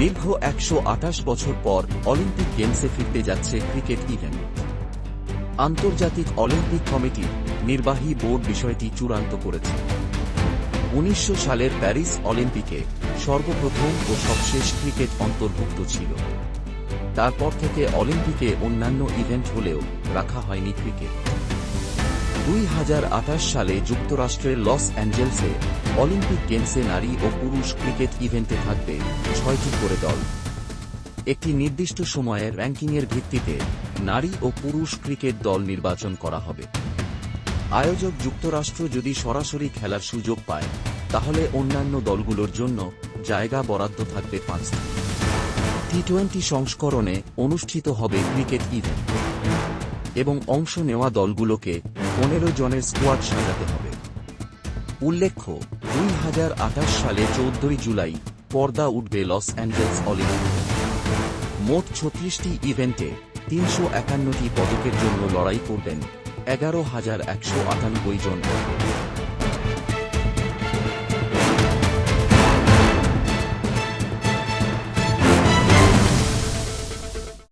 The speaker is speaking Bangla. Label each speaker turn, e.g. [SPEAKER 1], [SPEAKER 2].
[SPEAKER 1] দীর্ঘ একশো আঠাশ বছর পর অলিম্পিক গেমসে ফিরতে যাচ্ছে ক্রিকেট ইভেন্ট। আন্তর্জাতিক অলিম্পিক কমিটি নির্বাহী বোর্ড বিষয়টি চূড়ান্ত করেছে। উনিশশো সালের প্যারিস অলিম্পিকে সর্বপ্রথম ও সবশেষ ক্রিকেট অন্তর্ভুক্ত ছিল। তারপর থেকে অলিম্পিকে অন্যান্য ইভেন্ট হলেও রাখা হয়নি ক্রিকেট। দুই হাজার আঠাশ সালে যুক্তরাষ্ট্রের লস অ্যাঞ্জেলসে অলিম্পিক গেমসে নারী ও পুরুষ ক্রিকেট ইভেন্টে থাকবে ছয়টি করে দল। একটি নির্দিষ্ট সময়ে র্যাঙ্কিংয়ের ভিত্তিতে নারী ও পুরুষ ক্রিকেট দল নির্বাচন করা হবে। আয়োজক যুক্তরাষ্ট্র যদি সরাসরি খেলার সুযোগ পায়, তাহলে অন্যান্য দলগুলোর জন্য জায়গা বরাদ্দ থাকবে পাঁচটি টি টোয়েন্টি সংস্করণে অনুষ্ঠিত হবে ক্রিকেট ইভেন্ট এবং অংশ নেওয়া দলগুলোকে পনেরো জনের স্কোয়াড সাজাতে হবে। উল্লেখ্য, দুই হাজার আঠাশ সালে চৌদ্দই জুলাই পর্দা উঠবে লস অ্যাঞ্জেলস অলিম্পিক। মোট ছত্রিশটি ইভেন্টে তিনশো একান্নটি পদকের জন্য লড়াই করবেন এগারো হাজার একশো আটানব্বই জন।